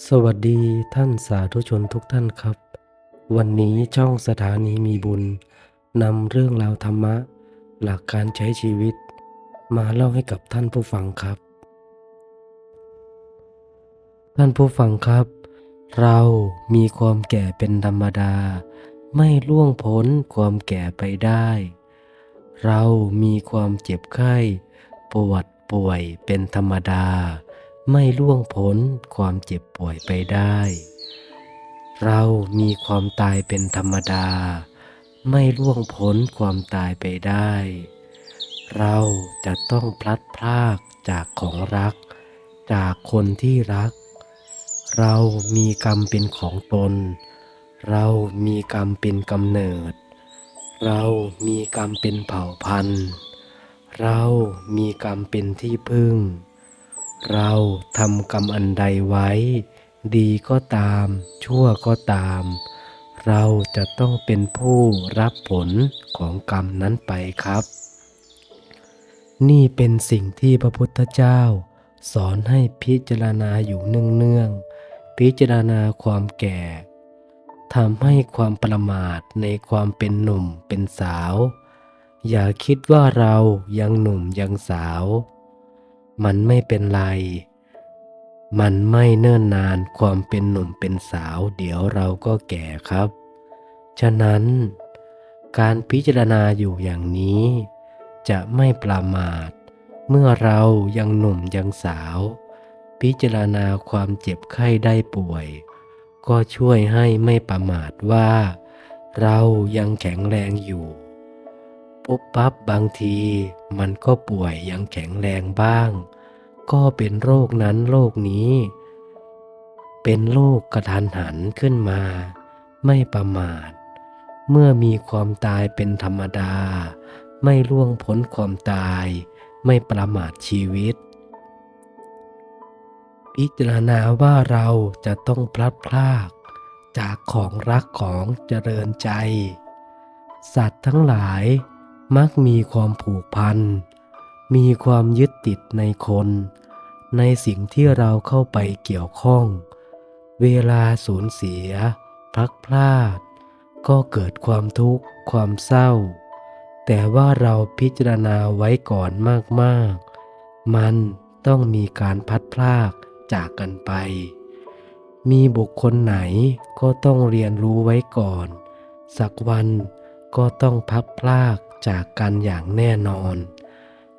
สวัสดีท่านสาธุชนทุกท่านครับ วันนี้ช่องสถานีมีบุญนำเรื่องราวธรรมะ หลักการใช้ชีวิต มาเล่าให้กับท่านผู้ฟังครับ ท่านผู้ฟังครับ เรามีความแก่เป็นธรรมดา ไม่ล่วงพ้นความแก่ไปได้ เรามีความเจ็บไข้ปวดป่วยเป็นธรรมดา ไม่ล่วงพ้นความเจ็บป่วยไปได้ เรามีความตายเป็นธรรมดา ไม่ล่วงพ้นความตายไปได้ เราจะต้องพลัดพรากจากของรัก จากคนที่รัก เรามีกรรมเป็นของตน เรามีกรรมเป็นกำเนิด เรามีกรรมเป็นเผ่าพันธุ์ เรามีกรรมเป็นที่พึ่ง เราทำกรรมอันใดไว้ ดีก็ตาม ชั่วก็ตาม เราจะต้องเป็นผู้รับผลของกรรมนั้นไปครับ นี่เป็นสิ่งที่พระพุทธเจ้า สอนให้พิจารณาอยู่เนืองๆพิจารณาความแก่ทำให้ความประมาทในความเป็นหนุ่มเป็นสาว อย่าคิดว่าเรายังหนุ่มยังสาว มันไม่เป็นไร มันไม่เนิ่นนานความเป็นหนุ่มเป็นสาว เดี๋ยวเราก็แก่ครับ ฉะนั้นการพิจารณาอยู่อย่างนี้ จะไม่ประมาท เมื่อเรายังหนุ่มยังสาว พิจารณาความเจ็บไข้ได้ป่วย ก็ช่วยให้ไม่ประมาทว่า เรายังแข็งแรงอยู่ ปุ๊บปั๊บบางที มันก็ป่วยยังแข็งแรงบ้าง ก็เป็นโรคนั้นโรคนี้ เป็นโรคกระทันหันขึ้นมา ไม่ประมาท เมื่อมีความตายเป็นธรรมดา ไม่ล่วงพ้นความตาย ไม่ประมาทชีวิต พิจารณาว่าเราจะต้องพลัดพรากจากของรักของเจริญใจ สัตว์ทั้งหลาย มักมีความผูกพัน มีความยึดติดในคน ในสิ่งที่เราเข้าไปเกี่ยวข้อง เวลาสูญเสียพลักพลาด ก็เกิดความทุกข์ ความเศร้า แต่ว่าเราพิจารณาไว้ก่อนมากๆ มันต้องมีการพัดพลากจากกันไป มีบุคคลไหนก็ต้องเรียนรู้ไว้ก่อน สักวันก็ต้องพัดพลาก จากกันอย่างแน่นอน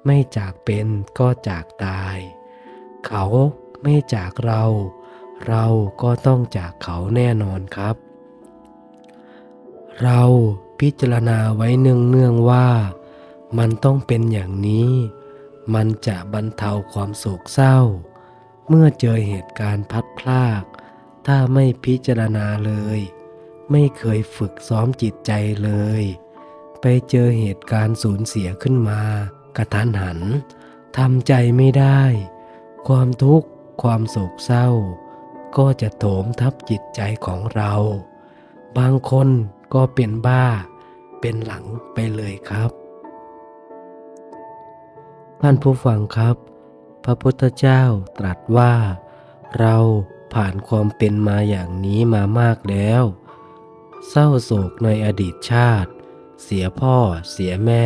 ไม่จากเป็นก็จากตาย เขาไม่จากเรา เราก็ต้องจากเขาแน่นอนครับ เราพิจารณาไว้เนืองๆว่า มันต้องเป็นอย่างนี้ มันจะบรรเทาความโศกเศร้า เมื่อเจอเหตุการณ์พัดพลากถ้าไม่พิจารณาเลย ไม่เคยฝึกซ้อมจิตใจเลย ไปเจอเหตุการณ์สูญเสียขึ้นมากระทันหันทำใจไม่ได้ ความทุกข์ ความโศกเศร้า ก็จะโถมทับจิตใจของเรา บางคนก็เป็นบ้า เป็นหลังไปเลยครับ ท่านผู้ฟังครับ พระพุทธเจ้าตรัสว่า เราผ่านความเป็นมาอย่างนี้มามากแล้ว เศร้าโศกในอดีตชาติ เสียพ่อ เสียแม่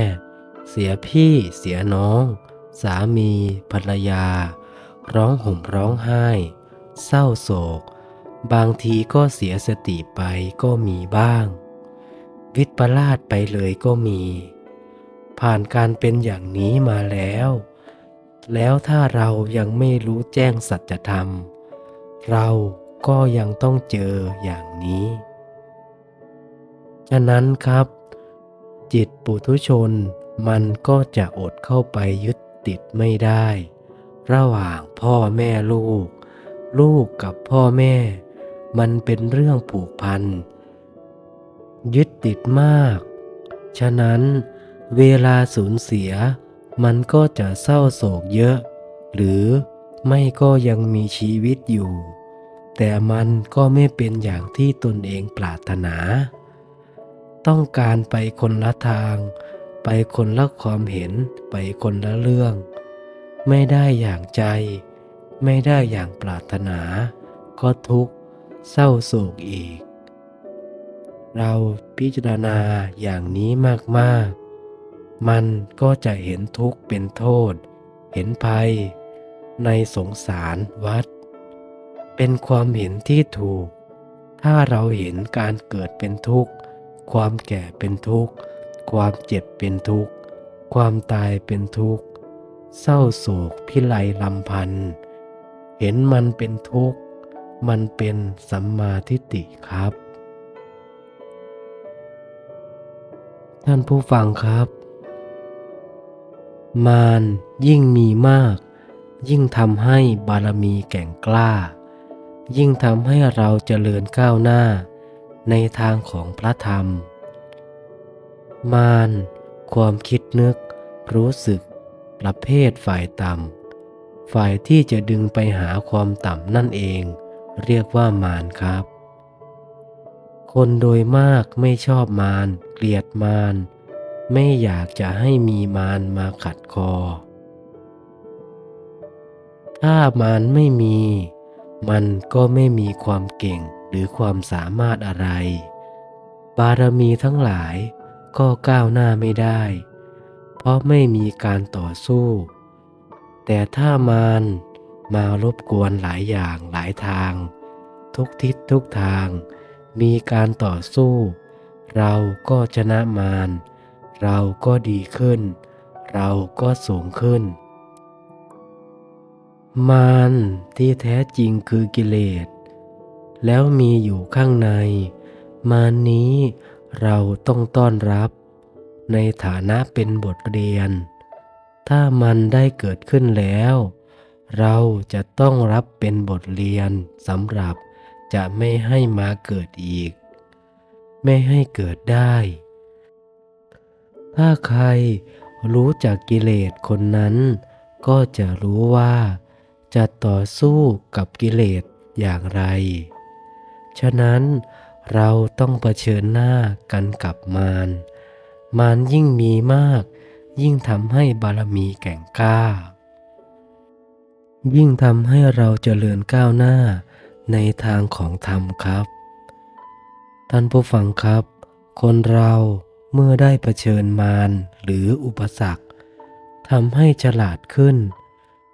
เสียพี่ เสียน้อง สามี ภรรยา ร้องห่มร้องไห้ เศร้าโศก บางทีก็เสียสติไปก็มีบ้าง วิตปลาสไปเลยก็มี ผ่านการเป็นอย่างนี้มาแล้ว แล้วถ้าเรายังไม่รู้แจ้งสัจธรรม เราก็ยังต้องเจออย่างนี้ ฉะนั้นครับ จิตปุถุชนมันก็จะอดเข้าไปยึดติดไม่ได้ ระหว่างพ่อแม่ลูก ลูกกับพ่อแม่ มันเป็นเรื่องผูกพัน ยึดติดมาก ฉะนั้นเวลาสูญเสีย มันก็จะเศร้าโศกเยอะ หรือไม่ก็ยังมีชีวิตอยู่ แต่มันก็ไม่เป็นอย่างที่ตนเองปรารถนา ต้องการไปคนละทาง ไปคนละความเห็น ไปคนละเรื่อง ไม่ได้อย่างใจ ไม่ได้อย่างปรารถนา ก็ทุกข์เศร้าโศกอีก เราพิจารณาอย่างนี้มากๆ มันก็จะเห็นทุกข์เป็นโทษ เห็นภัย ในสงสารวัด เป็นความเห็นที่ถูก ถ้าเราเห็นการเกิดเป็นทุกข์ ความแก่เป็นทุกข์ ความเจ็บเป็นทุกข์ ความตายเป็นทุกข์ เศร้าโศกพิไรลำพันธ์เห็นมันเป็นทุกข์ มันเป็นสัมมาทิฏฐิครับ ท่านผู้ฟังครับ มารยิ่งมีมาก ยิ่งทำให้บารมีแก่งกล้า ยิ่งทำให้เราเจริญก้าวหน้า ในทางของพระธรรม มารความคิดนึก รู้สึก ประเภทฝ่ายต่ำ ฝ่ายที่จะดึงไปหาความต่ำนั่นเอง เรียกว่ามารครับ คนโดยมากไม่ชอบมารเกลียดมารไม่อยากจะให้มีมารมาขัดคอ ถ้ามารไม่มี มันก็ไม่มีความเก่ง หรือความสามารถอะไร บารมีทั้งหลายก็ก้าวหน้าไม่ได้ เพราะไม่มีการต่อสู้ แต่ถ้ามารมารบกวนหลายอย่างหลายทาง ทุกทิศทุกทาง มีการต่อสู้ เราก็ชนะมารเราก็ดีขึ้น เราก็สูงขึ้น มารที่แท้จริงคือกิเลส แล้วมีอยู่ข้างใน มานี้เราต้องต้อนรับ ในฐานะเป็นบทเรียน ถ้ามันได้เกิดขึ้นแล้ว เราจะต้องรับเป็นบทเรียนสำหรับจะไม่ให้มาเกิดอีก ไม่ให้เกิดได้ ถ้าใครรู้จักกิเลสคนนั้น ก็จะรู้ว่าจะต่อสู้กับกิเลสอย่างไร ฉะนั้นเราต้องเผชิญหน้ากันกับมาร มารยิ่งมีมาก ยิ่งทำให้บารมีแก่งกล้า ยิ่งทำให้เราเจริญก้าวหน้าในทางของธรรมครับ ท่านผู้ฟังครับ คนเราเมื่อได้เผชิญมารหรืออุปสรรคทำให้ฉลาดขึ้น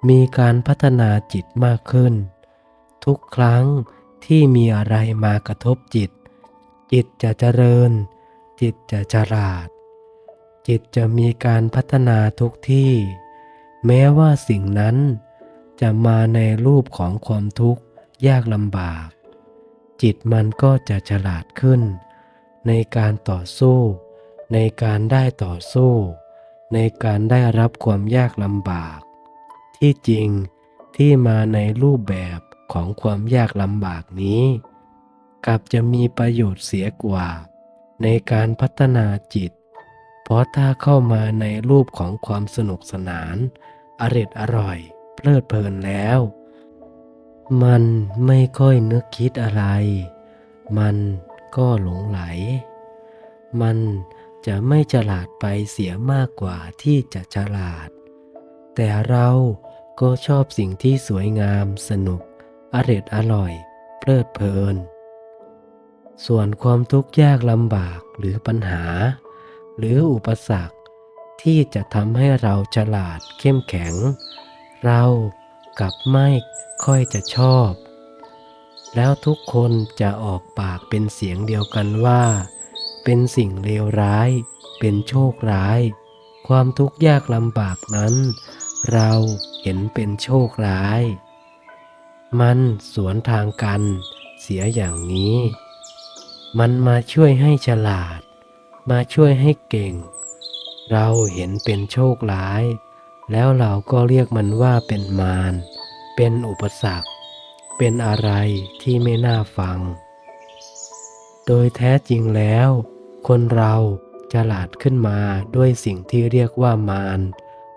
มีการพัฒนาจิตมากขึ้น ทุกครั้ง ที่มีอะไรมากระทบจิต จิตจะเจริญ จิตจะฉลาด จิตจะมีการพัฒนาทุกที่ แม้ว่าสิ่งนั้นจะมาในรูปของความทุกข์ยากลำบาก จิตมันก็จะฉลาดขึ้น ในการต่อสู้ ในการได้ต่อสู้ ในการได้รับความยากลำบาก ที่จริงที่มาในรูปแบบ ของความยากลำบากนี้ กลับจะมีประโยชน์เสียกว่า ในการพัฒนาจิต เพราะถ้าเข้ามาในรูปของความสนุกสนานอร็ดอร่อย เพลิดเพลินแล้ว มันไม่ค่อยนึกคิดอะไร มันก็หลงไหล มันจะไม่ฉลาดไปเสียมากกว่าที่จะฉลาด แต่เราก็ชอบสิ่งที่สวยงามสนุก อร็ดอร่อย เพลิดเพลิน ส่วนความทุกข์ยากลำบากหรือปัญหา หรืออุปสรรคที่จะทำให้เราฉลาดเข้มแข็ง เรากับไม่ค่อยจะชอบ แล้วทุกคนจะออกปากเป็นเสียงเดียวกันว่า เป็นสิ่งเลวร้าย เป็นโชคร้าย ความทุกข์ยากลำบากนั้น เราเห็นเป็นโชคร้าย มันสวนทางกัน เสียอย่างนี้ มันมาช่วยให้ฉลาด มาช่วยให้เก่ง เราเห็นเป็นโชคร้าย แล้วเราก็เรียกมันว่าเป็นมารเป็นอุปสรรค เป็นอะไรที่ไม่น่าฟัง โดยแท้จริงแล้ว คนเราฉลาดขึ้นมาด้วยสิ่งที่เรียกว่ามาร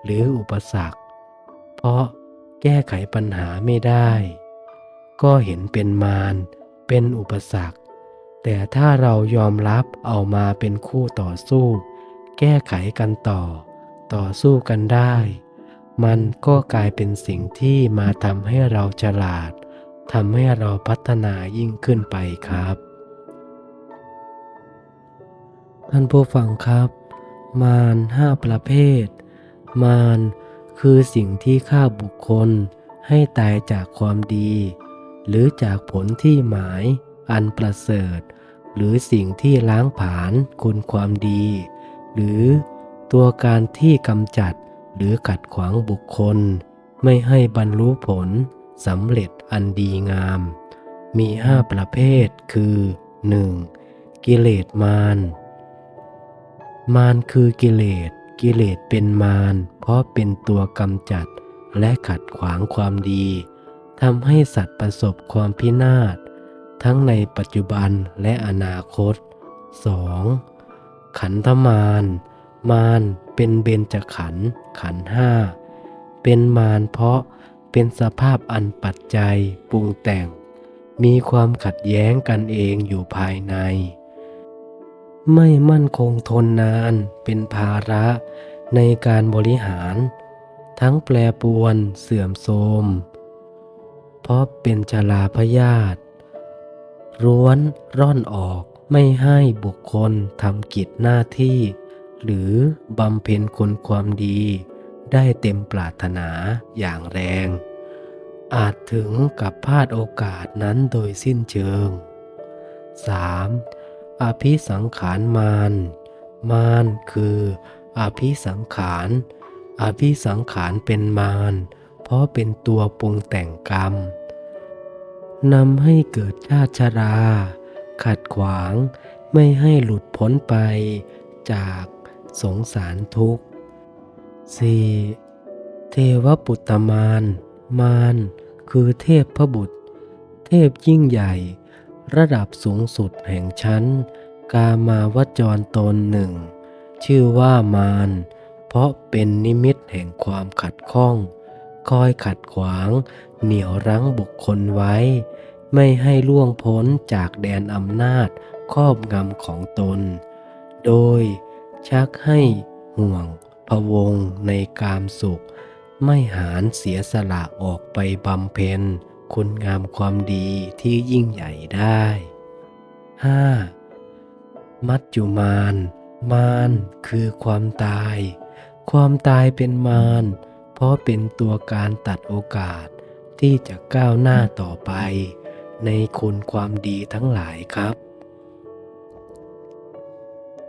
หรืออุปสรรค เพราะแก้ไขปัญหาไม่ได้ ก็เห็นเป็นมารเป็นอุปสรรค แต่ถ้าเรายอมรับเอามาเป็นคู่ต่อสู้ แก้ไขกันต่อ ต่อสู้กันได้ มันก็กลายเป็นสิ่งที่มาทำให้เราฉลาดทำให้เราพัฒนายิ่งขึ้นไปครับ ท่านผู้ฟังครับ มารห้าประเภท มารคือสิ่งที่ฆ่าบุคคลให้ตายจากความดี หรือจากผลที่หมาย อันประเสริฐ หรือสิ่งที่ล้างผลาญคุณความดี หรือตัวการที่กำจัดหรือขัดขวางบุคคล ไม่ให้บรรลุผลสำเร็จอันดีงาม มีห้าประเภทคือ 1. กิเลสมาร มารคือกิเลส กิเลสเป็นมารเพราะเป็นตัวกำจัดและขัดขวางความดี ทำให้สัตว์ประสบความพินาศ ทั้งในปัจจุบันและอนาคต 2. ขันธมาร มารเป็นเบญจขันธ์ขันธ์ห้าเป็นมารเพราะเป็นสภาพอันปัจจัยปรุงแต่ง มีความขัดแย้งกันเองอยู่ภายใน ไม่มั่นคงทนนานเป็นภาระในการบริหาร ทั้งแปรปวนเสื่อมโทรม เพราะเป็นชลาพยาธิร้วนร่อนออกไม่ให้บุคคลทำกิจหน้าที่ หรือบำเพ็ญคุณความดี ได้เต็มปรารถนาอย่างแรง อาจถึงกับพลาดโอกาสนั้นโดยสิ้นเชิง 3. อภิสังขารมารมารคืออภิสังขารอภิสังขารเป็นมาร เพราะเป็นตัวปรุงแต่งกรรม นำให้เกิดชาติชรา ขัดขวางไม่ให้หลุดพ้นไปจากสงสารทุกข์ 4. เทวปุตตมารมารคือเทพพบุตร เทพยิ่งใหญ่ ระดับสูงสุดแห่งชั้น กามาวจรตนหนึ่ง ชื่อว่ามารเพราะเป็นนิมิตแห่งความขัดข้อง คอยขัดขวาง เหนี่ยวรั้งบุคคลไว้ ไม่ให้ล่วงพ้นจากแดนอำนาจครอบงำของตน โดยชักให้ห่วงพะวงในกามสุข ไม่หารเสียสละออกไปบำเพ็ญ คุณงามความดีที่ยิ่งใหญ่ได้ 5. มัจจุมาน มานคือความตาย ความตายเป็นมาร เพราะเป็นตัวการตัดโอกาสที่จะก้าวหน้าต่อไป ในคุณความดีทั้งหลายครับ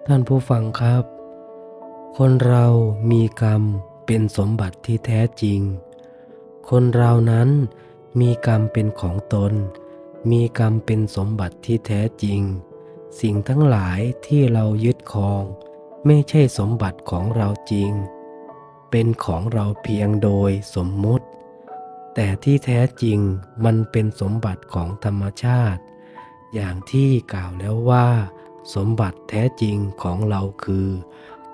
ท่านผู้ฟังครับ คนเรามีกรรมเป็นสมบัติที่แท้จริง คนเรานั้นมีกรรมเป็นของตน มีกรรมเป็นสมบัติที่แท้จริง สิ่งทั้งหลายที่เรายึดครอง ไม่ใช่สมบัติของเราจริง เป็นของเราเพียงโดยสมมุติ แต่ที่แท้จริงมันเป็นสมบัติของธรรมชาติ อย่างที่กล่าวแล้วว่า สมบัติแท้จริงของเราคือ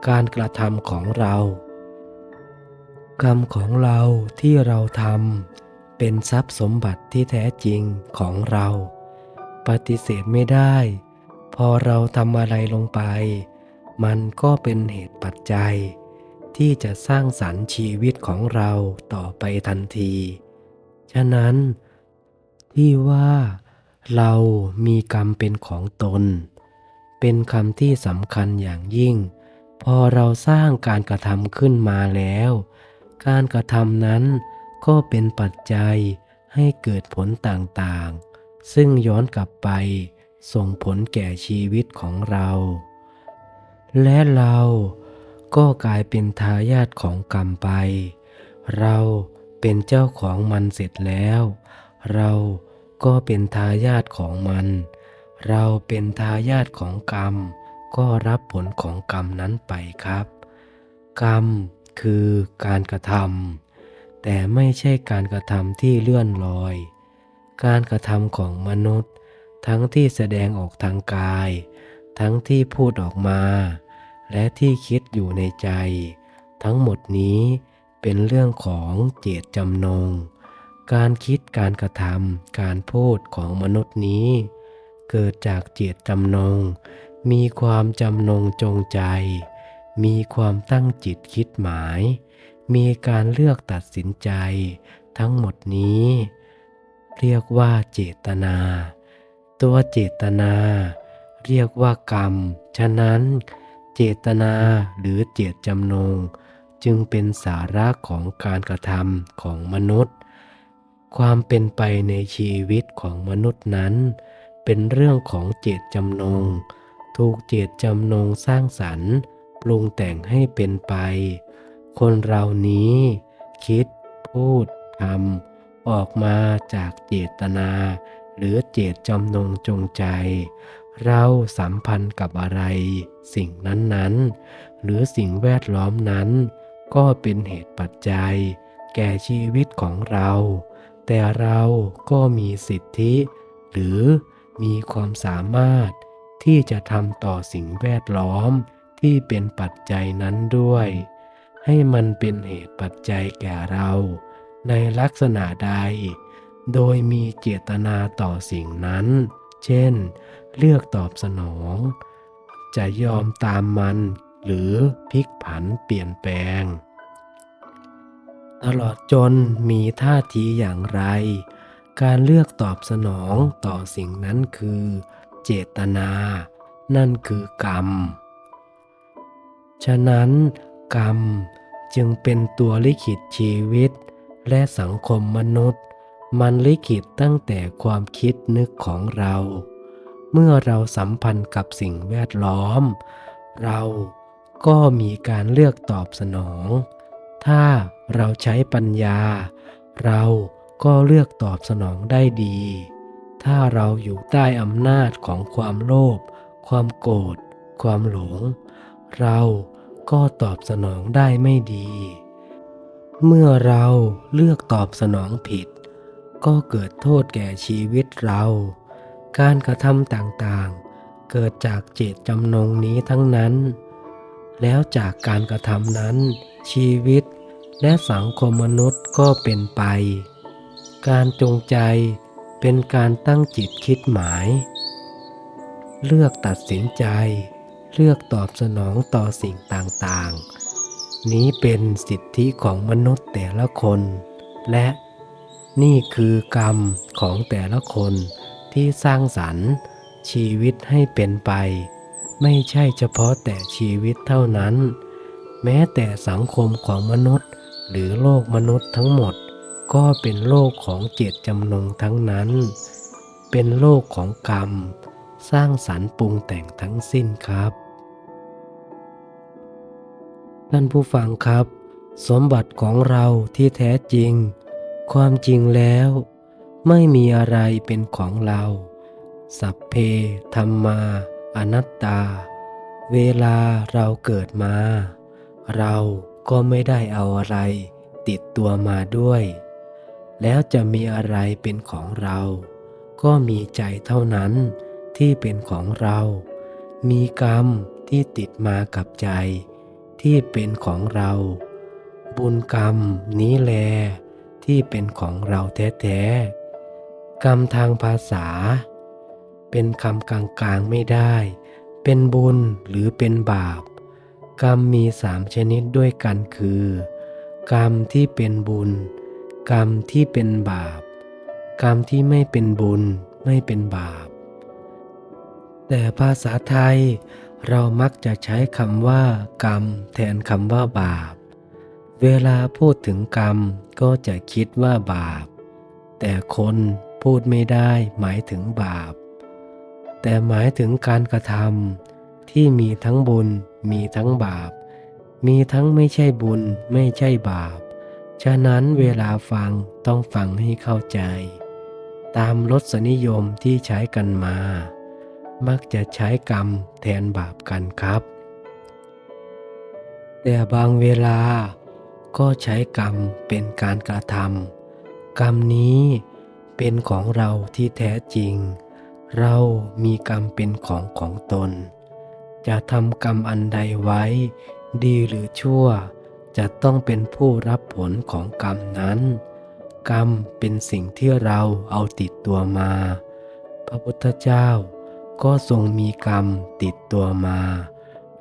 การกระทำของเรา กรรมของเราที่เราทำเป็นทรัพย์สมบัติที่แท้จริงของเรา ปฏิเสธไม่ได้ พอเราทำอะไรลงไป มันก็เป็นเหตุปัจจัย ที่จะสร้างสรรค์ชีวิตของเราต่อไปทันที ฉะนั้น ที่ว่าเรามีกรรมเป็นของตน เป็นคำที่สำคัญอย่างยิ่ง พอเราสร้างการกระทำขึ้นมาแล้ว การกระทำนั้นก็เป็นปัจจัยให้เกิดผลต่างๆ ซึ่งย้อนกลับไปส่งผลแก่ชีวิตของเรา และเรา ก็กลายเป็นทายาทของกรรมไป เราเป็นเจ้าของมันเสร็จแล้ว เราก็เป็นทายาทของมัน เราเป็นทายาทของกรรม ก็รับผลของกรรมนั้นไปครับ กรรมคือการกระทำแต่ไม่ใช่การกระทำที่เลื่อนลอย การกระทำของมนุษย์ ทั้งที่แสดงออกทางกาย ทั้งที่พูดออกมา และที่คิดอยู่ในใจ ทั้งหมดนี้เป็นเรื่องของเจตจำนง การคิดการกระทำการพูดของมนุษย์นี้ เกิดจากเจตจำนง มีความจำนงจงใจ มีความตั้งจิตคิดหมาย มีการเลือกตัดสินใจ ทั้งหมดนี้ เรียกว่าเจตนา ตัวเจตนา เรียกว่ากรรม ฉะนั้น เจตนาหรือเจตจำนง จึงเป็นสาระของการกระทำของมนุษย์ ความเป็นไปในชีวิตของมนุษย์นั้น เป็นเรื่องของเจตจำนง ถูกเจตจำนงสร้างสรรค์ปรุงแต่งให้เป็นไป คนเรานี้ คิด พูดทำออกมาจากเจตนา หรือเจตจำนงจงใจ เราสัมพันธ์กับอะไร สิ่งนั้นๆ หรือสิ่งแวดล้อมนั้น ก็เป็นเหตุปัจจัย แก่ชีวิตของเรา แต่เราก็มีสิทธิ หรือมีความสามารถที่จะทำต่อสิ่งแวดล้อมที่เป็นปัจจัยนั้นด้วย ให้มันเป็นเหตุปัจจัยแก่เรา ในลักษณะใด โดยมีเจตนาต่อสิ่งนั้น เช่น เลือกตอบสนอง จะยอมตามมัน หรือพลิกผันเปลี่ยนแปลง ตลอดจนมีท่าทีอย่างไร การเลือกตอบสนองต่อสิ่งนั้นคือ เจตนา นั่นคือกรรม ฉะนั้นกรรมจึงเป็นตัวลิขิตชีวิต และสังคมมนุษย์ มันลิขิตตั้งแต่ความคิดนึกของเรา เมื่อเราสัมพันธ์กับสิ่งแวดล้อม เราก็มีการเลือกตอบสนอง ถ้าเราใช้ปัญญา เราก็เลือกตอบสนองได้ดี ถ้าเราอยู่ใต้อำนาจของความโลภ ความโกรธ ความหลง เราก็ตอบสนองได้ไม่ดี เมื่อเราเลือกตอบสนองผิด ก็เกิดโทษแก่ชีวิตเรา การกระทำต่างๆ เกิดจากเจตจำนงนี้ทั้งนั้น แล้วจากการกระทำนั้น ชีวิตและสังคมมนุษย์ก็เป็นไป การจงใจเป็นการตั้งจิตคิดหมาย เลือกตัดสินใจ เลือกตอบสนองต่อสิ่งต่างๆ นี้เป็นสิทธิของมนุษย์แต่ละคน และนี่คือกรรมของแต่ละคน ที่สร้างสรรค์ ชีวิตให้เป็นไป ไม่ใช่เฉพาะแต่ชีวิตเท่านั้น แม้แต่สังคมของมนุษย์ หรือโลกมนุษย์ทั้งหมด ก็เป็นโลกของเจตจำนงทั้งนั้น เป็นโลกของกรรม สร้างสรรค์ปรุงแต่งทั้งสิ้นครับท่านผู้ฟังครับ สมบัติของเราที่แท้จริง ความจริงแล้ว ไม่มีอะไรเป็นของเรา สัพเพธรรมา อนัตตา เวลาเราเกิดมา เราก็ไม่ได้เอาอะไร ติดตัวมาด้วย แล้วจะมีอะไรเป็นของเรา ก็มีใจเท่านั้นที่เป็นของเรา มีกรรมที่ติดมากับใจ ที่เป็นของเรา บุญกรรมนี้แล ที่เป็นของเราแท้ๆ กรรมทางภาษา เป็นคำกลางๆไม่ได้ เป็นบุญหรือเป็นบาป กรรมมีสามชนิดด้วยกันคือ กรรมที่เป็นบุญ กรรมที่เป็นบาป กรรมที่ไม่เป็นบุญไม่เป็นบาป แต่ภาษาไทยเรามักจะใช้คำว่า กรรม แทนคำว่าบาป เวลาพูดถึงกรรมก็จะคิดว่าบาป แต่คน พูดไม่ได้หมายถึงบาป แต่หมายถึงการกระทำที่มีทั้งบุญ มีทั้งบาป มีทั้งไม่ใช่บุญไม่ใช่บาป ฉะนั้นเวลาฟังต้องฟังให้เข้าใจ ตามรสนิยมที่ใช้กันมา มักจะใช้กรรมแทนบาปกันครับ แต่บางเวลาก็ใช้กรรมเป็นการกระทำกรรมนี้ เป็นของเราที่แท้จริง เรามีกรรมเป็นของของตน จะทำกรรมอันใดไว้ ดีหรือชั่ว จะต้องเป็นผู้รับผลของกรรมนั้น กรรมเป็นสิ่งที่เราเอาติดตัวมา พระพุทธเจ้าก็ทรงมีกรรมติดตัวมา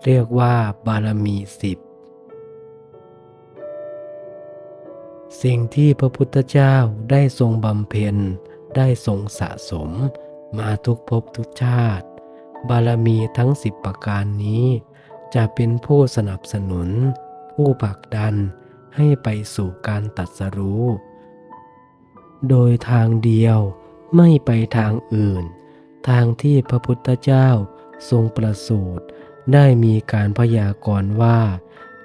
เรียกว่าบารมีสิบ สิ่งที่พระพุทธเจ้าได้ทรงบำเพ็ญ ได้ทรงสะสม มาทุกภพทุกชาติ บารมีทั้งสิบประการนี้ จะเป็นผู้สนับสนุน ผู้ผลักดันให้ไปสู่การตัดสรู้ โดยทางเดียวไม่ไปทางอื่น ทางที่พระพุทธเจ้าทรงประสูติได้มีการพยากรณ์ว่า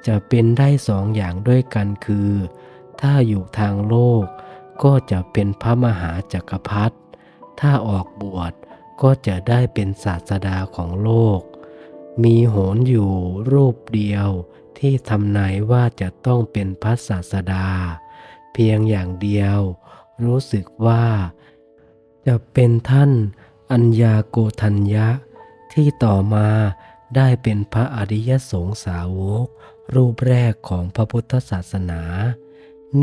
จะเป็นได้สองอย่างด้วยกันคือ ถ้าอยู่ทางโลก ก็จะเป็นพระมหาจักรพรรดิ ถ้าออกบวชก็จะได้เป็นศาสดาของโลก มีโหนอยู่รูปเดียวที่ทำนายว่าจะต้องเป็นพระศาสดา เพียงอย่างเดียว รู้สึกว่า จะเป็นท่านอัญญาโกทัญญะ ที่ต่อมาได้เป็นพระอริยสงสาวก รูปแรกของพระพุทธศาสนา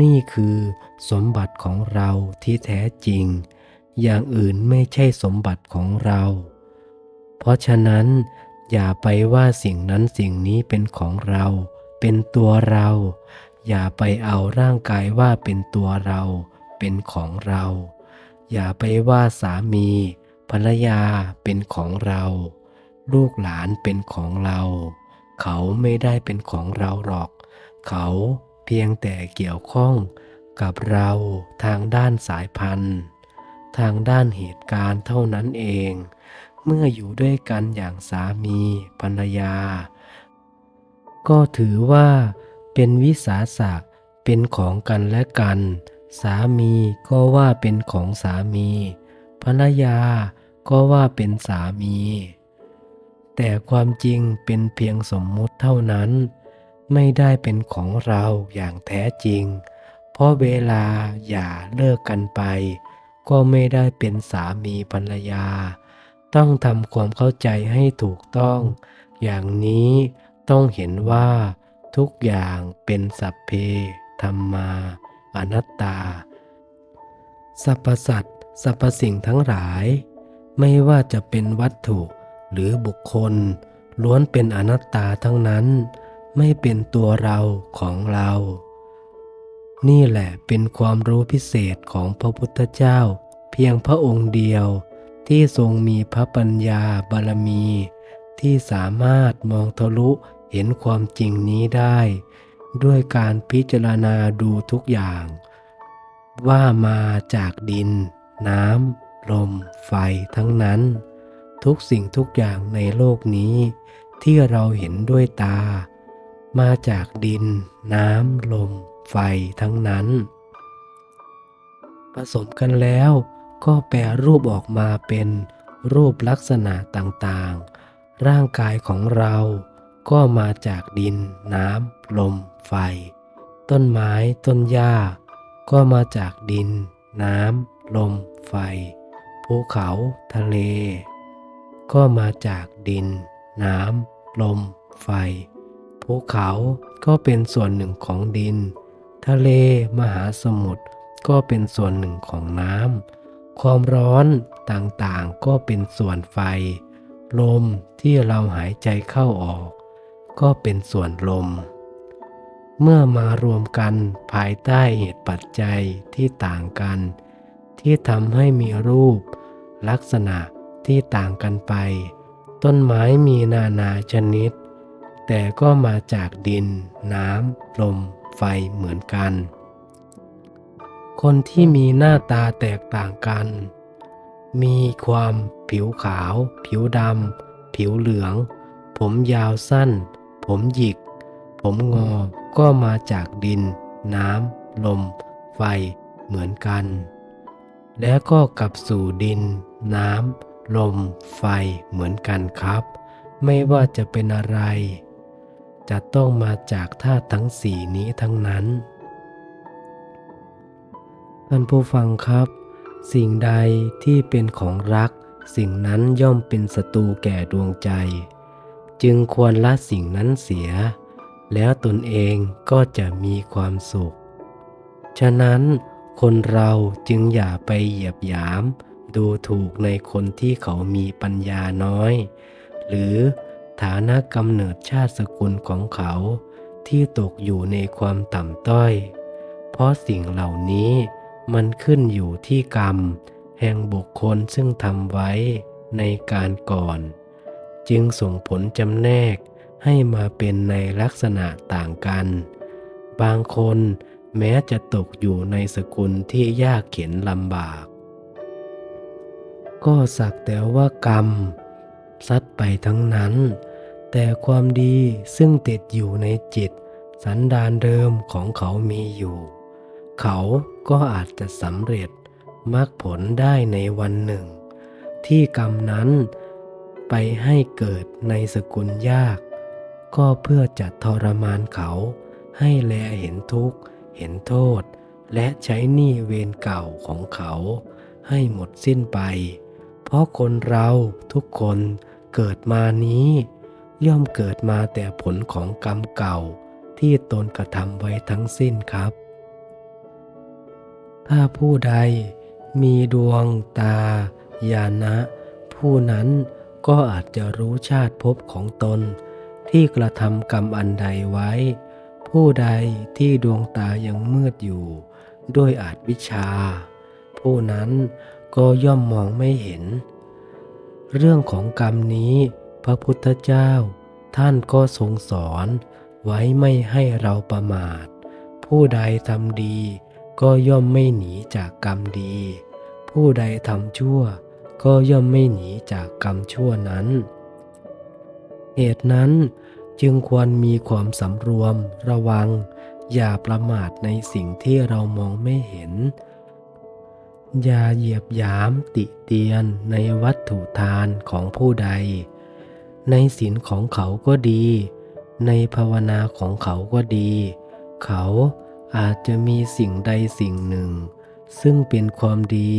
นี่คือสมบัติของเราที่แท้จริง อย่างอื่นไม่ใช่สมบัติของเรา เพราะฉะนั้นอย่าไปว่าสิ่งนั้นสิ่งนี้เป็นของเรา เป็นตัวเรา อย่าไปเอาร่างกายว่าเป็นตัวเรา เป็นของเรา อย่าไปว่าสามี ภรรยาเป็นของเรา ลูกหลานเป็นของเรา เขาไม่ได้เป็นของเราหรอก เขา เพียงแต่เกี่ยวข้องกับเราทางด้านสายพันธุ์ ทางด้านเหตุการณ์เท่านั้นเอง เมื่ออยู่ด้วยกันอย่างสามีภรรยา ก็ถือว่าเป็นวิสาสะเป็นของกันและกัน สามีก็ว่าเป็นของสามี ภรรยาก็ว่าเป็นสามี แต่ความจริงเป็นเพียงสมมุติเท่านั้น ไม่ได้เป็นของเราอย่างแท้จริง เพราะเวลาอย่าเลิกกันไป ก็ไม่ได้เป็นสามีภรรยา ต้องทำความเข้าใจให้ถูกต้อง อย่างนี้ต้องเห็นว่าทุกอย่างเป็นสัพเพธรรมาอนัตตา สรรพสัตว์สรรพสิ่งทั้งหลาย ไม่ว่าจะเป็นวัตถุหรือบุคคล ล้วนเป็นอนัตตาทั้งนั้น ไม่เป็นตัวเราของเรา นี่แหละเป็นความรู้พิเศษของพระพุทธเจ้า เพียงพระองค์เดียวที่ทรงมีพระปัญญาบารมี ที่สามารถมองทะลุเห็นความจริงนี้ได้ ด้วยการพิจารณาดูทุกอย่าง ว่ามาจากดิน น้ำ ลม ไฟทั้งนั้น ทุกสิ่งทุกอย่างในโลกนี้ ที่เราเห็นด้วยตา มาจากดิน น้ำ ลม ไฟทั้งนั้น ผสมกันแล้วก็แปรรูปออกมาเป็นรูปลักษณะต่างๆ ร่างกายของเราก็มาจากดิน น้ำ ลม ไฟ ต้นไม้ต้นหญ้า ก็มาจากดิน น้ำ ลม ไฟ ภูเขา ทะเล ก็มาจากดิน น้ำ ลม ไฟ ภูเขาก็เป็นส่วนหนึ่งของดิน ทะเลมหาสมุทรก็เป็นส่วนหนึ่งของน้ำความร้อนต่างๆก็เป็นส่วนไฟ ลมที่เราหายใจเข้าออก ก็เป็นส่วนลม เมื่อมารวมกันภายใต้เหตุปัจจัยที่ต่างกัน ที่ทำให้มีรูป ลักษณะที่ต่างกันไป ต้นไม้มีนานาชนิด แต่ก็มาจากดิน น้ำลม ไฟเหมือนกัน คนที่มีหน้าตาแตกต่างกัน มีความผิวขาว ผิวดำ ผิวเหลือง ผมยาวสั้น ผมหยิก ผมงอ ก็มาจากดิน น้ำ ลม ไฟเหมือนกัน แล้วก็กลับสู่ดิน น้ำ ลม ไฟเหมือนกันครับ ไม่ว่าจะเป็นอะไร จะต้องมาจากธาตุทั้งสี่นี้ทั้งนั้น ท่านผู้ฟังครับ สิ่งใดที่เป็นของรัก สิ่งนั้นย่อมเป็นศัตรูแก่ดวงใจ จึงควรละสิ่งนั้นเสีย แล้วตนเองก็จะมีความสุข ฉะนั้นคนเราจึงอย่าไปเหยียบหยาม ดูถูกในคนที่เขามีปัญญาน้อย หรือ ฐานะกำเนิดชาติสกุลของเขาที่ตกอยู่ในความต่ำต้อย เพราะสิ่งเหล่านี้มันขึ้นอยู่ที่กรรม แห่งบุคคลซึ่งทำไว้ในการก่อน จึงส่งผลจำแนกให้มาเป็นในลักษณะต่างกัน บางคนแม้จะตกอยู่ในสกุลที่ยากเข็นลำบาก ก็สักแต่ว่ากรรม ซัดไปทั้งนั้น แต่ความดีซึ่งติดอยู่ในจิต สันดานเดิมของเขามีอยู่ เขาก็อาจจะสำเร็จมรรคผลได้ในวันหนึ่ง ที่กรรมนั้นไปให้เกิดในสกุลยาก ก็เพื่อจะทรมานเขา ให้แลเห็นทุกข์ เห็นโทษ และใช้หนี้เวรเก่าของเขา ให้หมดสิ้นไป เพราะคนเราทุกคนเกิดมานี้ ย่อมเกิดมาแต่ผลของกรรมเก่าที่ตนกระทำไว้ทั้งสิ้นครับ ถ้าผู้ใดมีดวงตาญาณะผู้นั้นก็อาจจะรู้ชาติภพของตน ที่กระทำกรรมอันใดไว้ ผู้ใดที่ดวงตายังมืดอยู่ ด้วยอาจวิชา ผู้นั้น ก็ย่อมมองไม่เห็น เรื่องของกรรมนี้พระพุทธเจ้า ท่านก็ทรงสอนไว้ไม่ให้เราประมาท ผู้ใดทำดี ก็ย่อมไม่หนีจากกรรมดี ผู้ใดทำชั่ว ก็ย่อมไม่หนีจากกรรมชั่วนั้น เหตุนั้นจึงควรมีความสำรวมระวัง อย่าประมาทในสิ่งที่เรามองไม่เห็น อย่าเหยียบยามติเตียนในวัตถุทานของผู้ใด ในศีลของเขาก็ดี ในภาวนาของเขาก็ดี เขาอาจจะมีสิ่งใดสิ่งหนึ่ง ซึ่งเป็นความดี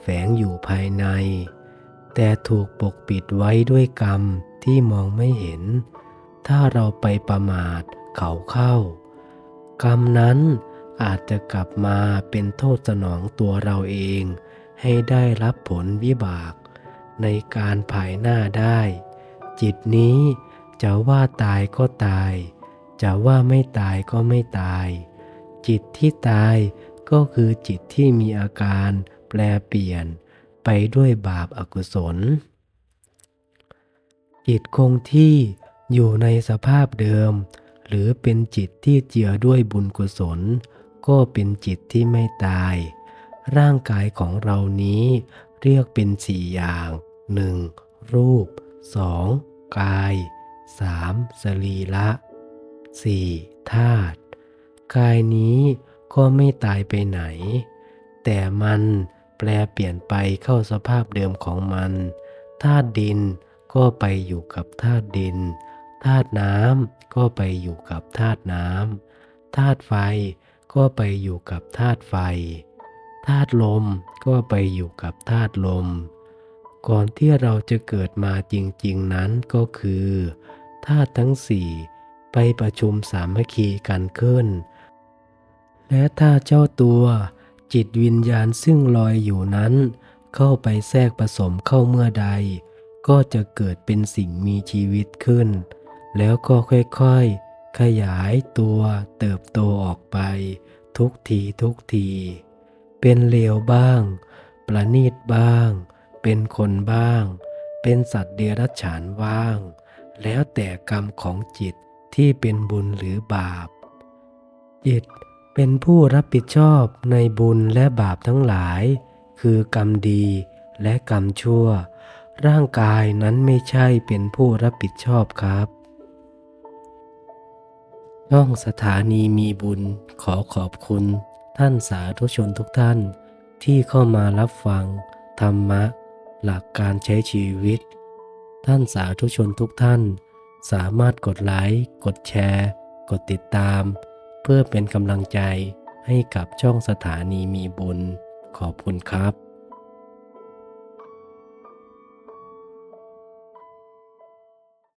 แฝงอยู่ภายใน แต่ถูกปกปิดไว้ด้วยกรรมที่มองไม่เห็น ถ้าเราไปประมาทเขาเข้า กรรมนั้น อาจจะกลับมาเป็นโทษสนองตัวเราเอง ให้ได้รับผลวิบาก ในการภายหน้าได้ จิตนี้จะว่าตายก็ตาย จะว่าไม่ตายก็ไม่ตาย จิตที่ตายก็คือจิตที่มีอาการแปลเปลี่ยนไปด้วยบาปอากุศล จิตคงที่อยู่ในสภาพเดิม หรือเป็นจิตที่เจือด้วยบุญกุศล ก็เป็นจิตที่ไม่ตาย ร่างกายของเรานี้เรียกเป็นสี่อย่าง 1. รูป 2. กาย 3. สรีระ 4. ธาตุกายนี้ก็ไม่ตายไปไหน แต่มันแปลเปลี่ยนไปเข้าสภาพเดิมของมันธาตุดินก็ไปอยู่กับธาตุดินธาตุน้ำก็ไปอยู่กับธาตุน้ำธาตุไฟ ก็ไปอยู่กับธาตุไฟ ธาตุลมก็ไปอยู่กับธาตุลม ก่อนที่เราจะเกิดมาจริงๆนั้นก็คือธาตุทั้งสี่ไปประชุมสามัคคีกันขึ้น และถ้าเจ้าตัวจิตวิญญาณซึ่งลอยอยู่นั้น เข้าไปแทรกผสมเข้าเมื่อใด ก็จะเกิดเป็นสิ่งมีชีวิตขึ้น แล้วก็ค่อยๆ ขยายตัวเติบโตออกไป ทุกทีทุกที เป็นเลวบ้าง ประณีตบ้าง เป็นคนบ้าง เป็นสัตว์เดรัจฉานบ้าง แล้วแต่กรรมของจิตที่เป็นบุญหรือบาป จิตเป็นผู้รับผิดชอบในบุญและบาปทั้งหลาย คือกรรมดีและกรรมชั่ว ร่างกายนั้นไม่ใช่เป็นผู้รับผิดชอบครับ ช่องสถานีมีบุญขอขอบคุณท่านสาธุชนทุกท่านที่เข้ามารับฟัง ธรรมะ หลักการใช้ชีวิต ท่านสาธุชนทุกท่าน สามารถกดไลค์กดแชร์ กดติดตาม เพื่อเป็นกำลังใจให้กับช่องสถานีมีบุญ ขอบคุณครับ